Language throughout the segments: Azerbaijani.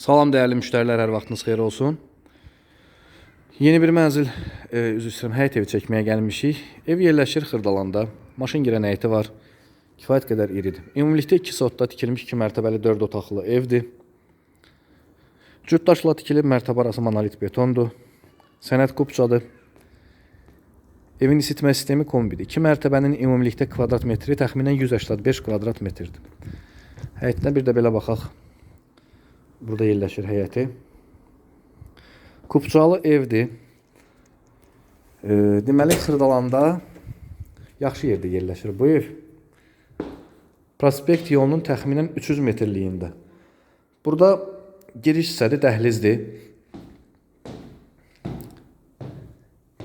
Salam dəyərli müştərilər, hər vaxtınız xeyir olsun. Yeni bir mənzil, e, üzr istəyirəm, həyət evi çəkməyə gəlmişik. Ev yerləşir Xırdalanda. Maşın girən həyəti var. Kifayət qədər iridir. Ümumilikdə 2 sotda tikilmiş 2 mərtəbəli 4 otaqlı evdir. Cüt daşla tikilib, mərtəbə arası monolit betondur. Sənəd kupçadır. Evin isitmə sistemi kombidir. 2 mərtəbənin ümumilikdə kvadrat metri təxminən 185 kvadrat metrdir. Həyətinə bir də belə baxaq. Burada yerləşir həyəti. Kupçalı evdir. E, deməli Xırdalanda yaxşı yerdə yerləşir bu ev. Prospekt yolunun təxminən 300 metrliyində. Burada giriş hissəsi dəhlizdir.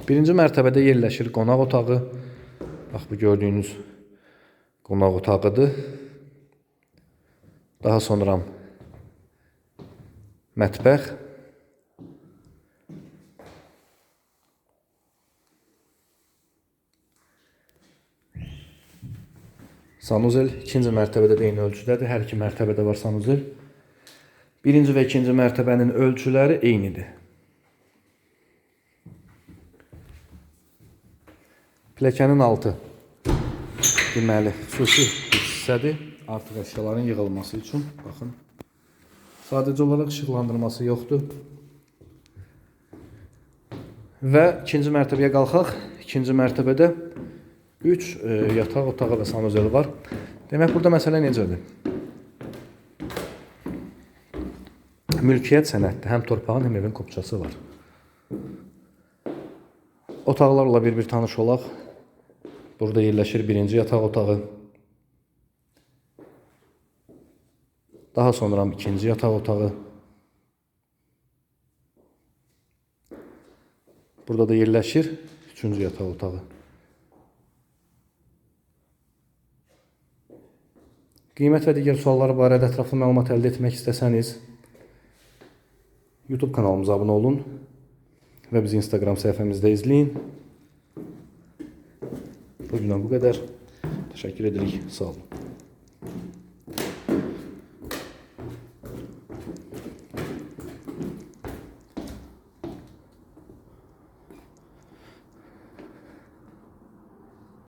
Birinci mərtəbədə yerləşir qonaq otağı. Bax bu gördüyünüz qonaq otağıdır. Daha sonra mətbəx. Sanuzel ikinci mərtəbədə də eyni ölçüdədir. Hər iki mərtəbədə var sanuzel. Birinci və ikinci mərtəbənin ölçüləri eynidir. Pilləkənin altı deməli xüsusi hissədir. Artıq əşyaların yığılması üçün. Baxın. Sadəcə olaraq işıqlandırması yoxdur. Və ikinci mərtəbəyə qalxaq. İkinci mərtəbədə 3 e, yataq otağı və sanuzel var. Demək burada məsələ necədir? Mülkiyyət sənəddə həm torpağın, həm evin kopçası var. Otaqlarla bir-bir tanış olaq. Burada yerləşir birinci yataq otağı. Daha sonra ikinci yataq otağı. Burada da yerləşir üçüncü yataq otağı. Qiymət və digər suallar barədə ətraflı məlumat əldə etmək istəsəniz YouTube kanalımıza abunə olun və bizi Instagram səhifəmizdə izləyin. Bugündən bu qədər. Təşəkkür edirik. Sağ olun.